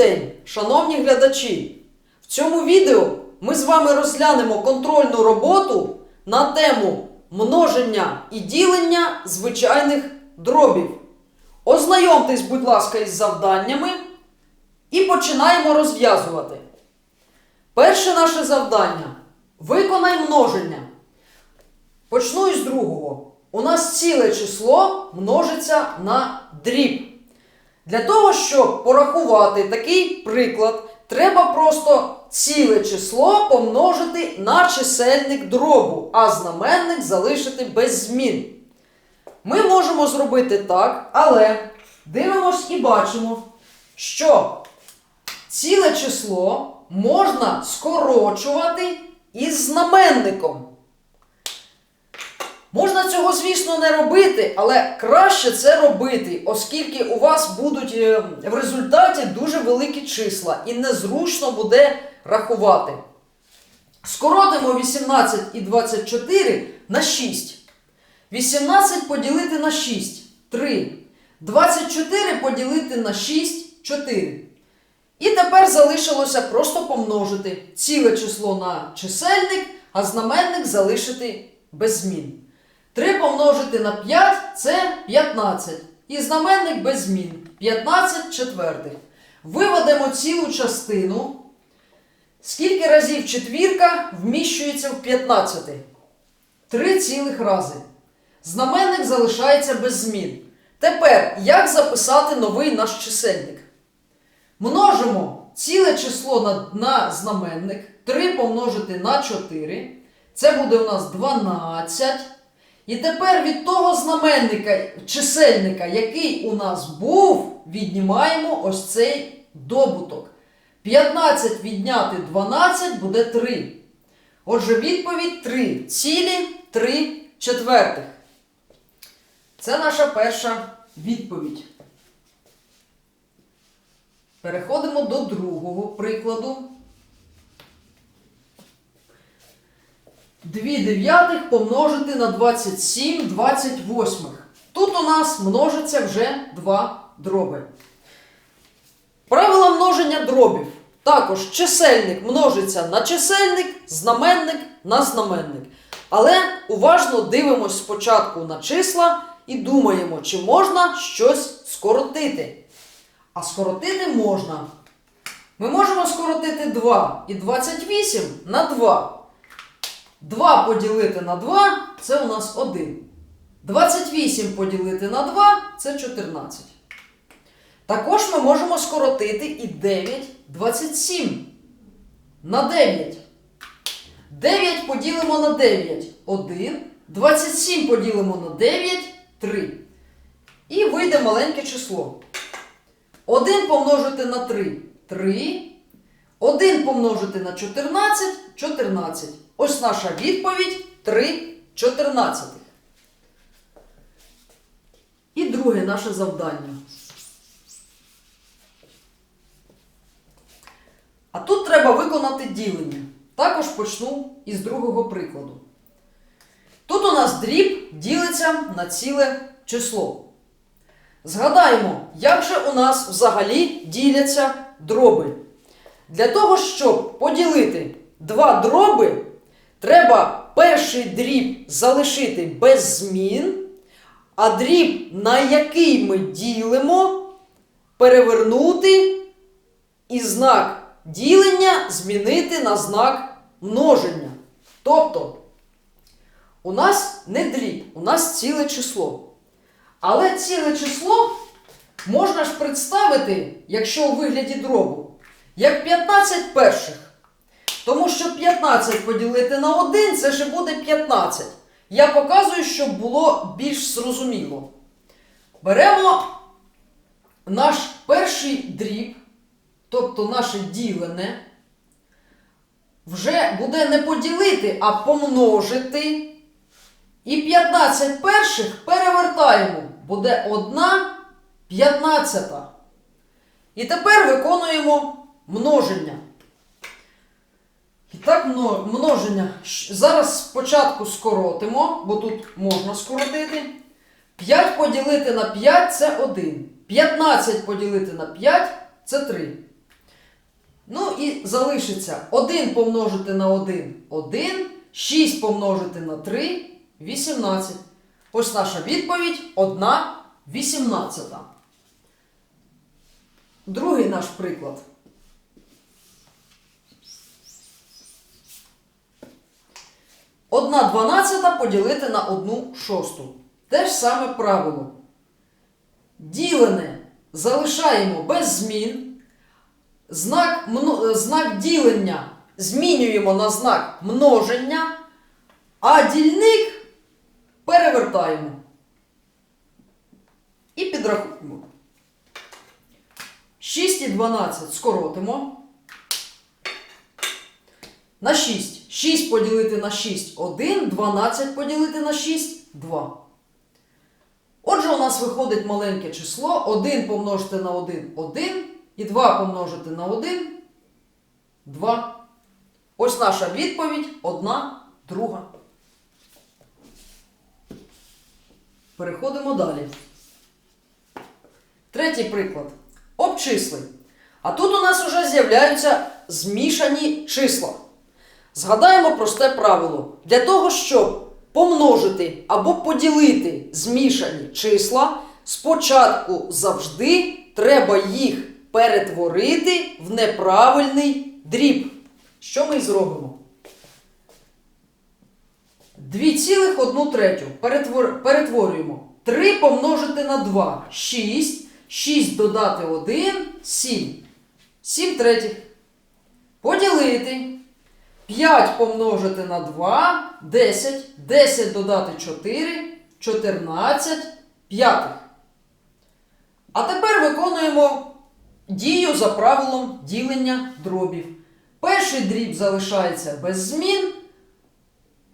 день, шановні глядачі! В цьому відео ми з вами розглянемо контрольну роботу на тему множення і ділення звичайних дробів. Ознайомтесь, будь ласка, із завданнями і починаємо розв'язувати. Перше наше завдання виконай множення. Почну із другого. У нас ціле число множиться на дріб. Для того, щоб порахувати такий приклад, треба просто ціле число помножити на чисельник дробу, а знаменник залишити без змін. Ми можемо зробити так, але дивимось і бачимо, що ціле число можна скорочувати із знаменником. Можна цього, звісно, не робити, але краще це робити, оскільки у вас будуть е, в результаті дуже великі числа і незручно буде рахувати. Скоротимо 18 і 24 на 6. 18 поділити на 6 3. 24 поділити на 6 4. І тепер залишилося просто помножити ціле число на чисельник, а знаменник залишити без змін. 3 помножити на 5 це 15. І знаменник без змін. 15 четвертих. Виведемо цілу частину. Скільки разів четвірка вміщується в 15? Три цілих рази. Знаменник залишається без змін. Тепер, як записати новий наш чисельник? Множимо ціле число на, на знаменник. 3 помножити на 4. Це буде у нас 12. І тепер від того знаменника, чисельника, який у нас був, віднімаємо ось цей добуток. 15 відняти 12 буде 3. Отже, відповідь 3 цілі 3 четвертих. Це наша перша відповідь. Переходимо до другого прикладу. 2 дев'ятих помножити на 27 28. Тут у нас множиться вже два дроби. Правила множення дробів. Також чисельник множиться на чисельник, знаменник на знаменник. Але уважно дивимось спочатку на числа і думаємо, чи можна щось скоротити. А скоротити можна. Ми можемо скоротити 2 і 28 на 2. 2 поділити на 2 це у нас 1. 28 поділити на 2 це 14. Також ми можемо скоротити і 9 27 на 9. 9 поділимо на 9 1. 27 поділимо на 9 3. І вийде маленьке число. 1 помножити на 3 3. 1 помножити на 14 14. Ось наша відповідь 3 14. І друге наше завдання. А тут треба виконати ділення. Також почну із другого прикладу. Тут у нас дріб ділиться на ціле число. Згадаємо, як же у нас взагалі діляться дроби. Для того, щоб поділити два дроби, треба перший дріб залишити без змін, а дріб, на який ми ділимо, перевернути і знак ділення змінити на знак множення. Тобто, у нас не дріб, у нас ціле число. Але ціле число можна ж представити, якщо у вигляді дробу, як 15 перших. Тому що 15 поділити на 1 це ж буде 15. Я показую, щоб було більш зрозуміло. Беремо наш перший дріб, тобто наше ділене, вже буде не поділити, а помножити. І 15 перших перевертаємо. Буде 1 п'ятнадцята. І тепер виконуємо множення. Так, мно- множення. Зараз спочатку скоротимо, бо тут можна скоротити. 5 поділити на 5 це 1. 15 поділити на 5 це 3. Ну і залишиться 1 помножити на 1 1, 6 помножити на 3 18. Ось наша відповідь 1 18. Другий наш приклад. Одна дванадцята поділити на одну шосту. Те ж саме правило. Ділене залишаємо без змін. Знак, мно- знак ділення змінюємо на знак множення, а дільник перевертаємо. І підрахуємо. 6 і 12 скоротимо. На 6. 6 поділити на 6 1, 12 поділити на 6 2. Отже, у нас виходить маленьке число 1 помножити на 1 1 і 2 помножити на 1 2. Ось наша відповідь 1 друга. Переходимо далі. Третій приклад. Обчисли. А тут у нас вже з'являються змішані числа. Згадаємо просте правило. Для того, щоб помножити або поділити змішані числа, спочатку завжди треба їх перетворити в неправильний дріб. Що ми зробимо? 2,1 третю перетвор... перетворюємо. 3 помножити на 2 6. 6 додати 1 7. 7 третіх. Поділити. 5 помножити на 2 10. 10 додати 4 14 п'ятих. А тепер виконуємо дію за правилом ділення дробів. Перший дріб залишається без змін.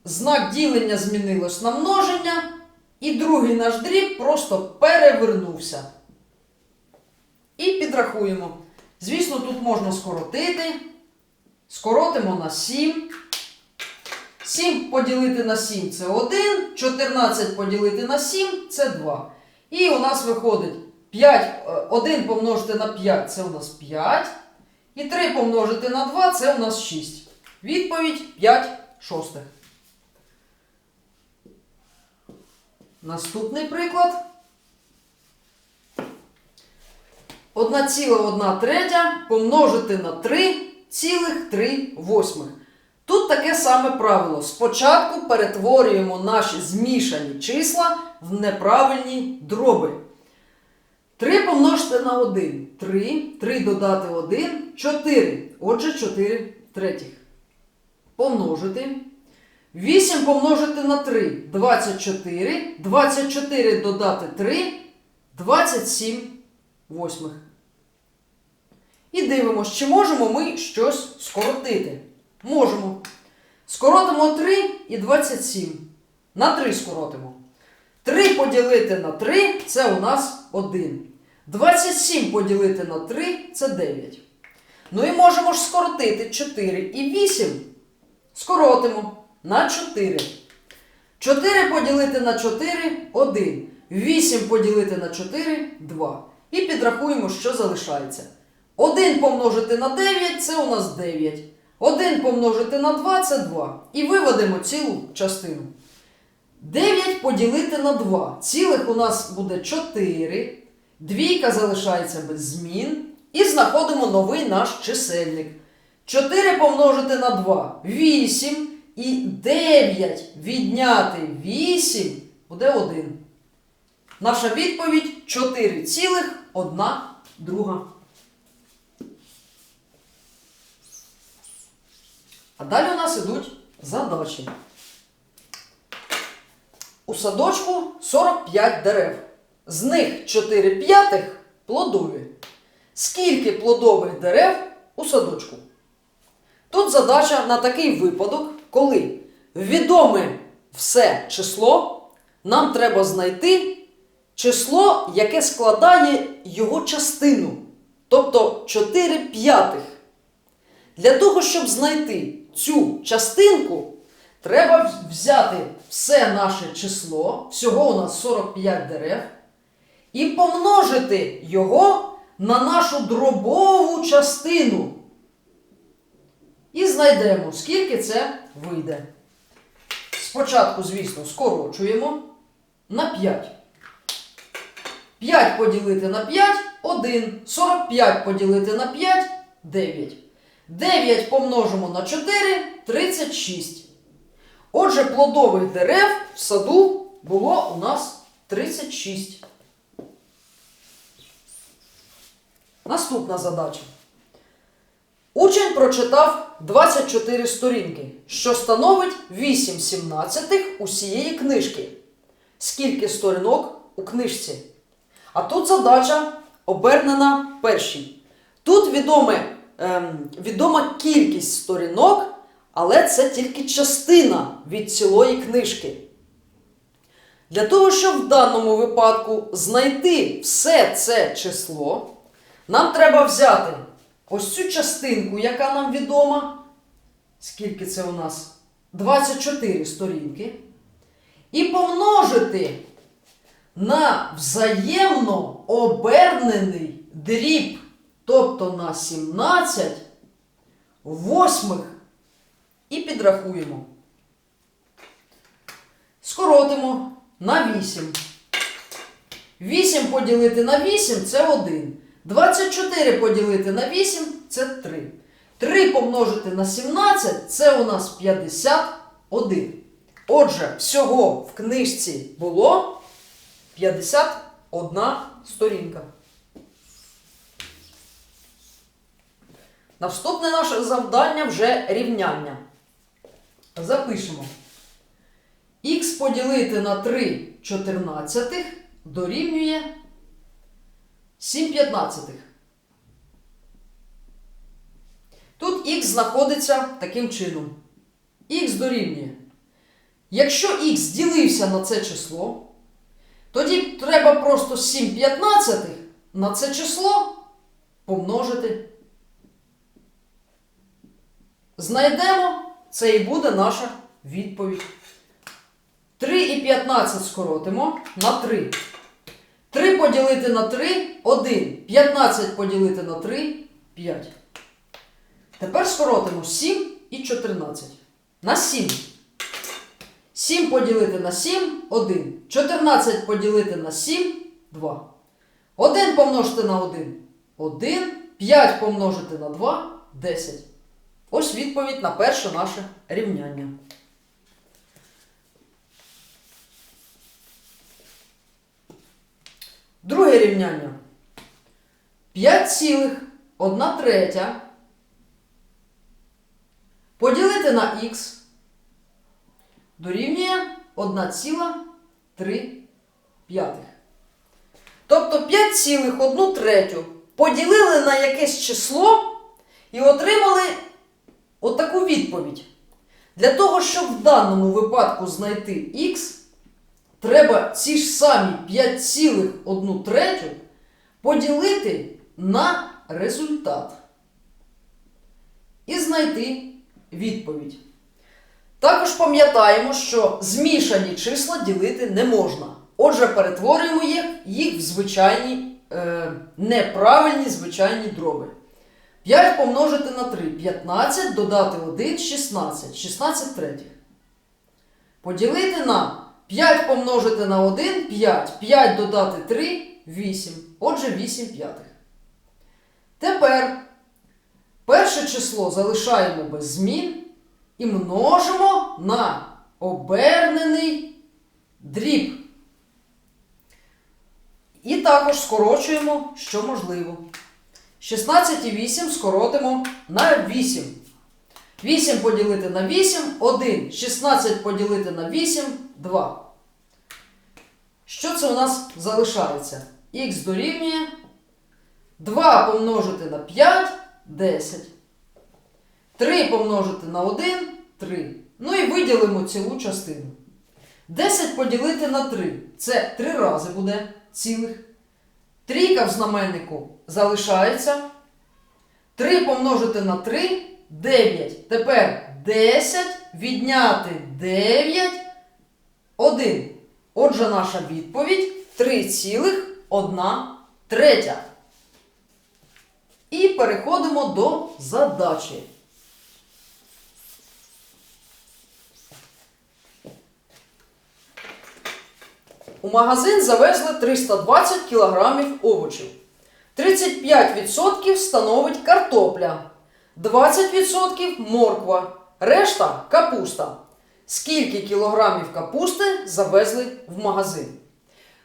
Знак ділення змінилось на множення. І другий наш дріб просто перевернувся. І підрахуємо. Звісно, тут можна скоротити. Скоротимо на 7. 7 поділити на 7 це 1. 14 поділити на 7 це 2. І у нас виходить 5, 1 помножити на 5 це у нас 5. І 3 помножити на 2 це у нас 6. Відповідь 5 шостих. Наступний приклад. 1,1 третя помножити на 3 цілих 3 восьмих. Тут таке саме правило. Спочатку перетворюємо наші змішані числа в неправильні дроби. 3 помножити на 1 3. 3 додати 1 4. Отже, 4 третіх. Помножити. 8 помножити на 3 24. 24 додати 3 27 восьмих. І дивимося, чи можемо ми щось скоротити. Можемо. Скоротимо 3 і 27. На 3 скоротимо. 3 поділити на 3 це у нас 1. 27 поділити на 3 це 9. Ну і можемо ж скоротити 4 і 8. Скоротимо на 4. 4 поділити на 4 1. 8 поділити на 4 2. І підрахуємо, що залишається. 1 помножити на 9 це у нас 9. 1 помножити на 2 це 2. І виведемо цілу частину. 9 поділити на 2. Цілих у нас буде 4. Двійка залишається без змін. І знаходимо новий наш чисельник. 4 помножити на 2 8. І 9 відняти 8 буде 1. Наша відповідь 4 цілих 1 друга. А далі у нас ідуть задачі. У садочку 45 дерев. З них 4 п'ятих плодові. Скільки плодових дерев у садочку? Тут задача на такий випадок, коли відоме все число, нам треба знайти число, яке складає його частину, тобто 4 п'ятих. Для того, щоб знайти цю частинку, треба взяти все наше число, всього у нас 45 дерев, і помножити його на нашу дробову частину. І знайдемо, скільки це вийде. Спочатку, звісно, скорочуємо на 5. 5 поділити на 5 1. 45 поділити на 5 9. 9 помножимо на 4 36. Отже, плодових дерев в саду було у нас 36. Наступна задача. Учень прочитав 24 сторінки, що становить 8 сімнадцятих усієї книжки. Скільки сторінок у книжці? А тут задача обернена першій. Тут відоме, відома кількість сторінок, але це тільки частина від цілої книжки. Для того, щоб в даному випадку знайти все це число, нам треба взяти ось цю частинку, яка нам відома. Скільки це у нас? 24 сторінки. І помножити на взаємно обернений дріб, тобто на 17 восьмих. І підрахуємо. Скоротимо на 8. 8 поділити на 8 це 1. 24 поділити на 8 це 3. 3 помножити на 17 це у нас 51. Отже, всього в книжці було 51 сторінка. Наступне наше завдання вже рівняння. Запишемо. Х поділити на 3 чотирнадцятих дорівнює 7 п'ятнадцятих. Тут х знаходиться таким чином. Х дорівнює. Якщо х ділився на це число, тоді треба просто 7 п'ятнадцятих на це число помножити. Знайдемо, це і буде наша відповідь. 3 і 15 скоротимо на 3. 3 поділити на 3 1. 15 поділити на 3 5. Тепер скоротимо 7 і 14. На 7. 7 поділити на 7 1. 14 поділити на 7 2. 1 помножити на 1 1. 5 помножити на 2 10. Ось відповідь на перше наше рівняння. Друге рівняння. 5,1 третя поділити на х дорівнює 1,3 п'ятих. Тобто 5,1 третю поділили на якесь число і отримали отаку відповідь. Для того, щоб в даному випадку знайти х, треба ці ж самі 5,1 третю поділити на результат. І знайти відповідь. Також пам'ятаємо, що змішані числа ділити не можна. Отже, перетворюємо їх, їх в звичайні е, неправильні звичайні дроби. 5 помножити на 3 15, додати 1 16. 16 третіх. Поділити на 5 помножити на 1 5. 5 додати 3 8. Отже, 8 п'ятих. Тепер перше число залишаємо без змін і множимо на обернений дріб. І також скорочуємо, що можливо. 16 і 8 скоротимо на 8. 8 поділити на 8 1. 16 поділити на 8 2. Що це у нас залишається? Х дорівнює 2 помножити на 5 10. 3 помножити на 1 3. Ну і виділимо цілу частину. 10 поділити на 3. Це 3 рази буде цілих. Трійка в знаменнику залишається. 3 помножити на 3 9. Тепер 10 відняти 9 1. Отже, наша відповідь 3,1 третя. І переходимо до задачі. У магазин завезли 320 кілограмів овочів. 35% становить картопля, 20% морква, решта капуста. Скільки кілограмів капусти завезли в магазин?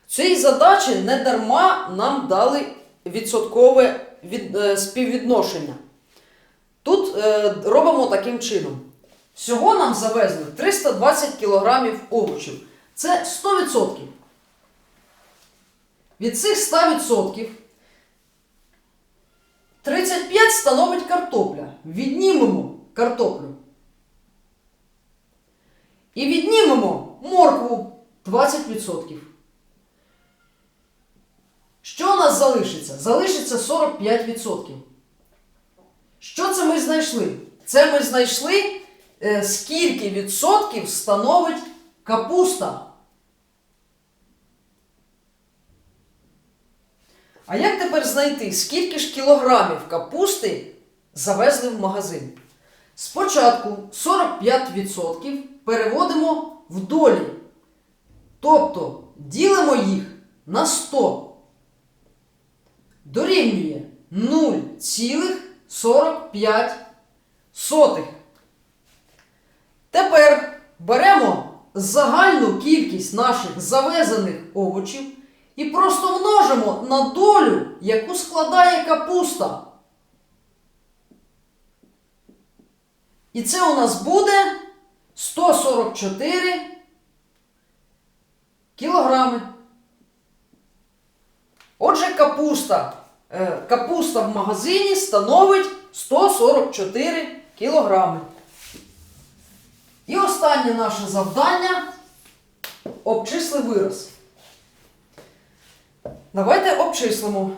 Цій задачі не дарма нам дали відсоткове від, е, співвідношення. Тут е, робимо таким чином. Всього нам завезли 320 кілограмів овочів. Це 100%. Від цих 100% 35 становить картопля. Віднімемо картоплю. І віднімемо моркву 20%. Що у нас залишиться? Залишиться 45%. Що це ми знайшли? Це ми знайшли, е, скільки відсотків становить капуста. А як тепер знайти, скільки ж кілограмів капусти завезли в магазин? Спочатку 45% переводимо в долі. Тобто ділимо їх на 100. Дорівнює 0,45. Тепер беремо загальну кількість наших завезених овочів і просто множимо на долю, яку складає капуста. І це у нас буде 144 кілограми. Отже, капуста. е, Капуста в магазині становить 144 кілограми. І останнє наше завдання обчисли вираз. Давайте обчислимо.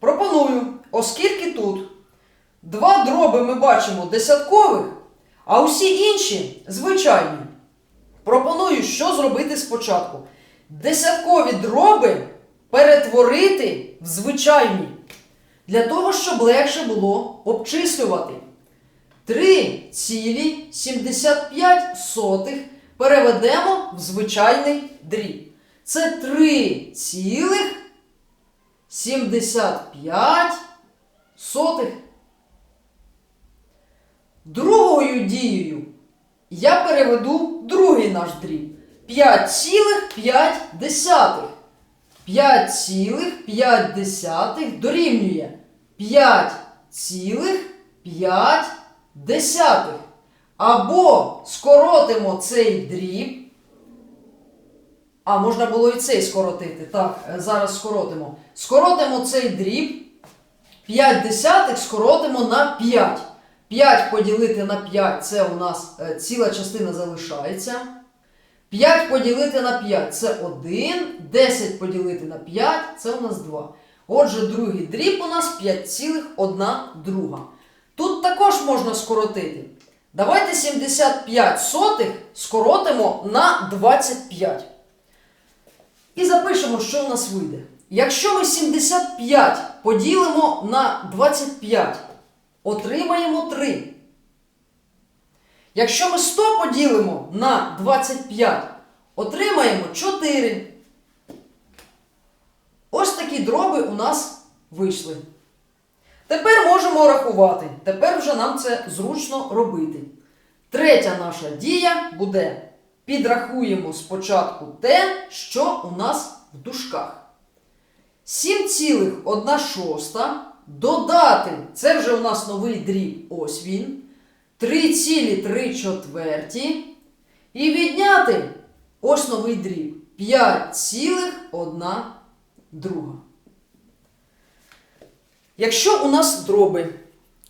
Пропоную, оскільки тут два дроби ми бачимо десяткових, а усі інші звичайні. Пропоную, що зробити спочатку. Десяткові дроби перетворити в звичайні. Для того, щоб легше було обчислювати. 3,75 переведемо в звичайний дріб. Це 3,75. Другою дією я переведу другий наш дріб. 5,5. 5,5 дорівнює 5,5. Або скоротимо цей дріб. А, можна було і цей скоротити. Так, е, зараз скоротимо. Скоротимо цей дріб. 5 десятих скоротимо на 5. 5 поділити на 5 це у нас е, ціла частина залишається. 5 поділити на 5 це 1. 10 поділити на 5 це у нас 2. Отже, другий дріб у нас 5,1 друга. Тут також можна скоротити. Давайте 75 сотих скоротимо на 25. І запишемо, що у нас вийде. Якщо ми 75 поділимо на 25, отримаємо 3. Якщо ми 100 поділимо на 25, отримаємо 4. Ось такі дроби у нас вийшли. Тепер можемо рахувати. Тепер вже нам це зручно робити. Третя наша дія буде підрахуємо спочатку те, що у нас в дужках. 7,1 шоста додати, це вже у нас новий дріб, ось він. 3,3 четверті. І відняти ось новий дріб. 5,1 друга. Якщо у нас дроби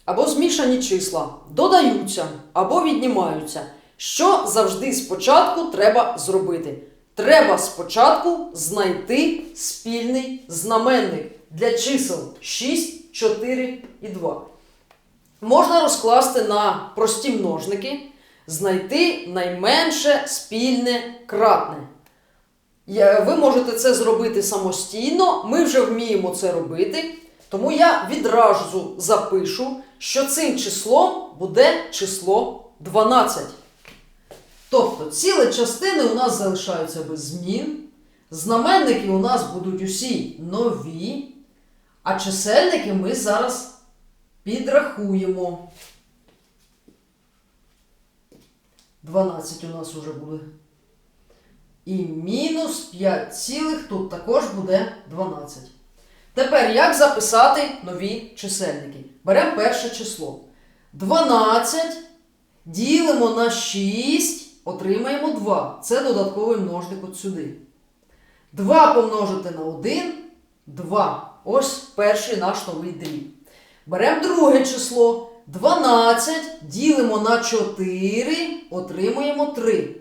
або змішані числа додаються або віднімаються, що завжди спочатку треба зробити? Треба спочатку знайти спільний знаменник для чисел 6, 4 і 2. Можна розкласти на прості множники, знайти найменше спільне кратне. Ви можете це зробити самостійно, ми вже вміємо це робити. Тому я відразу запишу, що цим числом буде число 12. Тобто цілі частини у нас залишаються без змін. Знаменники у нас будуть усі нові, а чисельники ми зараз підрахуємо. 12 у нас уже буде. І мінус 5 цілих тут також буде 12. Тепер як записати нові чисельники? Беремо перше число. 12 ділимо на 6, отримаємо 2. Це додатковий множник от сюди. 2 помножити на 1 2. Ось перший наш новий дріб. Беремо друге число. 12 ділимо на 4, отримуємо 3.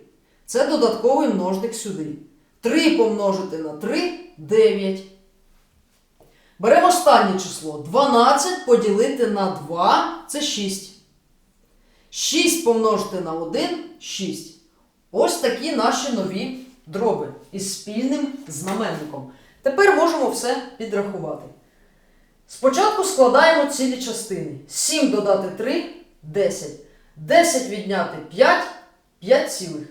Це додатковий множник сюди. 3 помножити на 3 9. Беремо останнє число. 12 поділити на 2 це 6. 6 помножити на 1 6. Ось такі наші нові дроби із спільним знаменником. Тепер можемо все підрахувати. Спочатку складаємо цілі частини. 7 додати 3 10. 10 відняти 5 5 цілих.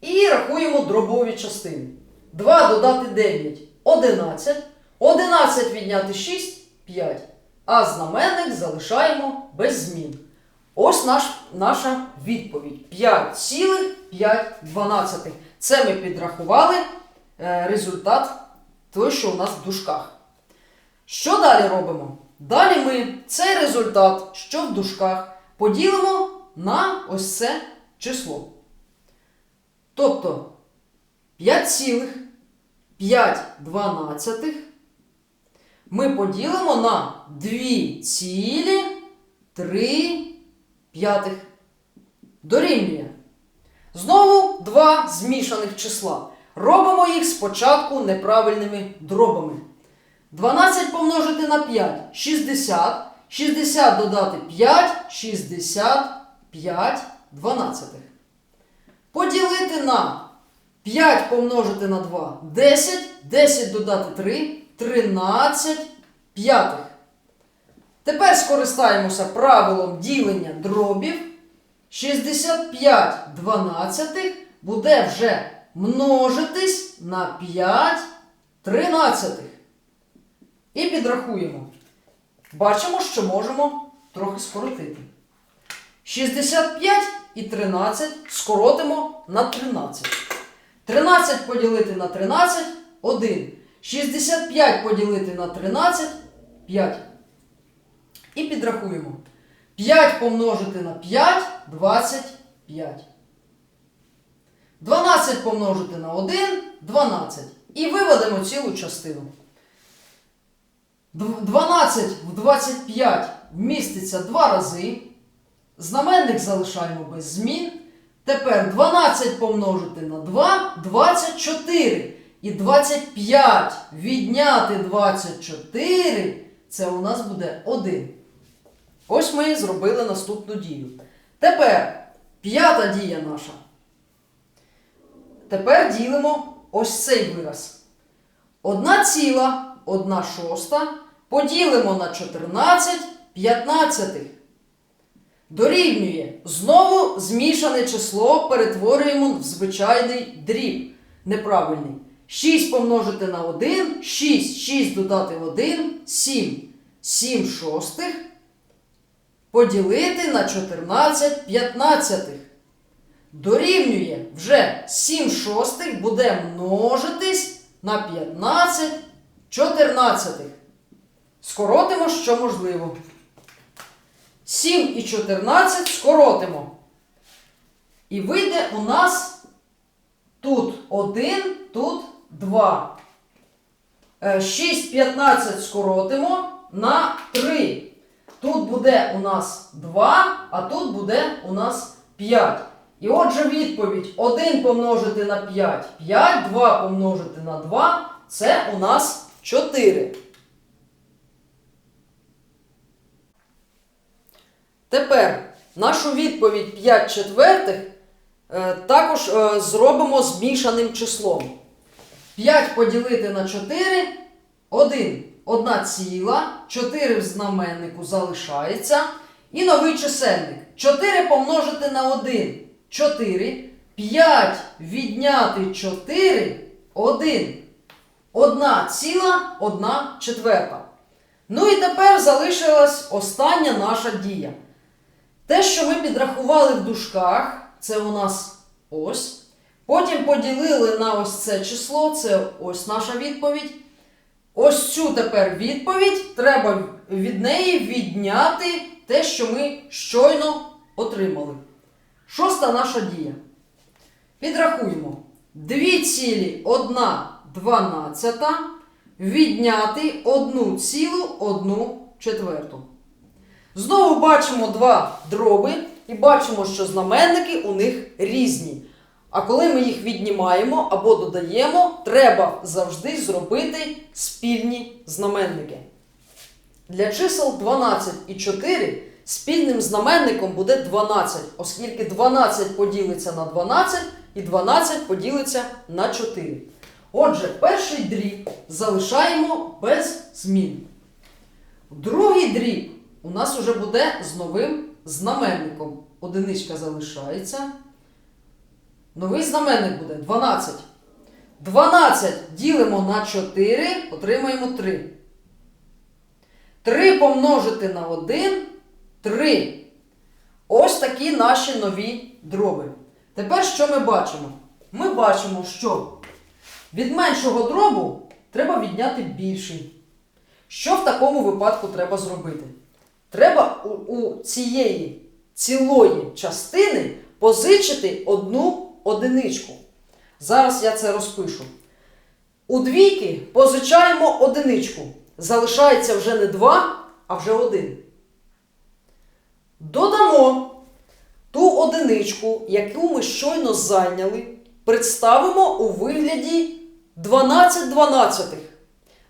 І рахуємо дробові частини. 2 додати 9 11. 11 відняти 6 5. А знаменник залишаємо без змін. Ось наш, наша відповідь. 5,5. Це ми підрахували е, результат той, що у нас в дужках. Що далі робимо? Далі ми цей результат, що в дужках, поділимо на ось це число. Тобто 5,5 ми поділимо на 2,3 п'ятих. Дорівнює. Знову два змішаних числа. Робимо їх спочатку неправильними дробами. 12 помножити на 5 60. 60 додати 5, 65 дванадцятих. Поділити на 5 помножити на 2 10, 10 додати 3, 13 п'ятих. Тепер скористаємося правилом ділення дробів. 65 дванадцятих буде вже множитись на 5 тринадцятих. І підрахуємо. Бачимо, що можемо трохи скоротити. 65 і 13 скоротимо на 13. 13 поділити на 13 1. 65 поділити на 13 5. І підрахуємо. 5 помножити на 5 25. 12 помножити на 1 12. І виведемо цілу частину. 12 в 25 вміститься 2 рази. Знаменник залишаємо без змін. Тепер 12 помножити на 2 24. І 25 відняти 24 це у нас буде 1. Ось ми зробили наступну дію. Тепер п'ята дія наша. Тепер ділимо ось цей вираз. Одна ціла, одна шоста поділимо на 14 п'ятнадцятих. Дорівнює. Знову змішане число перетворюємо в звичайний дріб. Неправильний. 6 помножити на 1, 6, 6 додати 1, 7. 7 шостих поділити на 14 п'ятнадцятих. Дорівнює вже 7 шостих буде множитись на 15 чотирнадцятих. Скоротимо, що можливо. 7 і 14 скоротимо. І вийде у нас тут 1, тут 2. 6 15 скоротимо на 3. Тут буде у нас 2, а тут буде у нас 5. І отже відповідь 1 помножити на 5 5, 2 помножити на 2 це у нас 4. Тепер нашу відповідь 5 четвертих е, також е, зробимо змішаним числом. 5 поділити на 4 1. Одна ціла, 4 в знаменнику залишається. І новий чисельник. 4 помножити на 1 4. 5 відняти 4 1. Одна ціла, одна четверта. Ну і тепер залишилась остання наша дія. Те, що ми підрахували в дужках, це у нас ось. Потім поділили на ось це число, це ось наша відповідь. Ось цю тепер відповідь треба від неї відняти те, що ми щойно отримали. Шоста наша дія. Підрахуємо. 2,1 відняти 1,1 четверту. Знову бачимо два дроби і бачимо, що знаменники у них різні. А коли ми їх віднімаємо або додаємо, треба завжди зробити спільні знаменники. Для чисел 12 і 4 спільним знаменником буде 12, оскільки 12 поділиться на 12 і 12 поділиться на 4. Отже, перший дріб залишаємо без змін. Другий дріб у нас вже буде з новим знаменником. Одиничка залишається. Новий знаменник буде 12. 12 ділимо на 4, отримаємо 3. 3 помножити на 1 3. Ось такі наші нові дроби. Тепер що ми бачимо? Ми бачимо, що від меншого дробу треба відняти більший. Що в такому випадку треба зробити? Треба у, у цієї цілої частини позичити одну одиничку. Зараз я це розпишу. У двійки позичаємо одиничку. Залишається вже не два, а вже один. Додамо ту одиничку, яку ми щойно зайняли, представимо у вигляді 12 дванадцятих.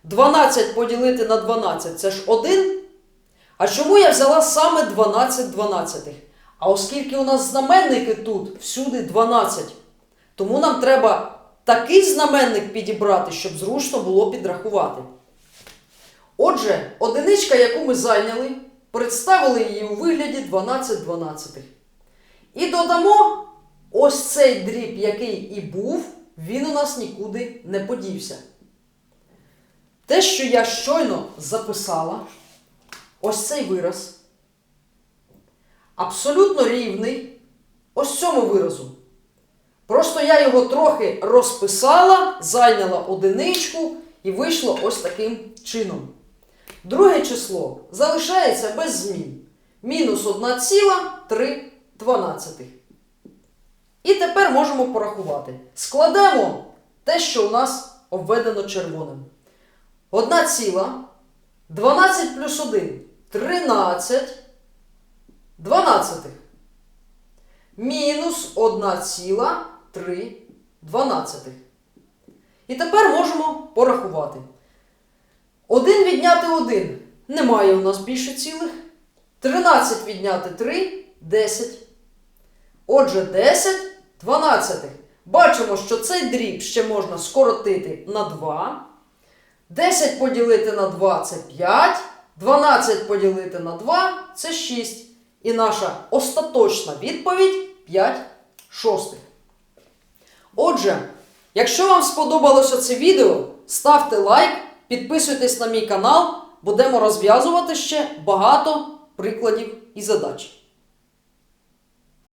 12 поділити на 12 це ж 1. А чому я взяла саме 12 дванадцятих? А оскільки у нас знаменники тут всюди 12, тому нам треба такий знаменник підібрати, щоб зручно було підрахувати. Отже, одиничка, яку ми зайняли, представили її у вигляді 12 дванадцятих. І додамо ось цей дріб, який і був, він у нас нікуди не подівся. Те, що я щойно записала, ось цей вираз, абсолютно рівний ось цьому виразу. Просто я його трохи розписала, зайняла одиничку і вийшло ось таким чином. Друге число залишається без змін. Мінус 1,3. І тепер можемо порахувати. Складемо те, що у нас обведено червоним. 1 ціла. 12 плюс 1 13 дванадцятих. Мінус 1 ціла 3 дванадцятих. І тепер можемо порахувати. 1 відняти 1. Немає у нас більше цілих. 13 відняти 3 10. Отже, 10 дванадцятих. Бачимо, що цей дріб ще можна скоротити на 2. 10 поділити на 2 це 5. 12 поділити на 2 це 6. І наша остаточна відповідь 5 шостих. Отже, якщо вам сподобалося це відео, ставте лайк, підписуйтесь на мій канал, будемо розв'язувати ще багато прикладів і задач.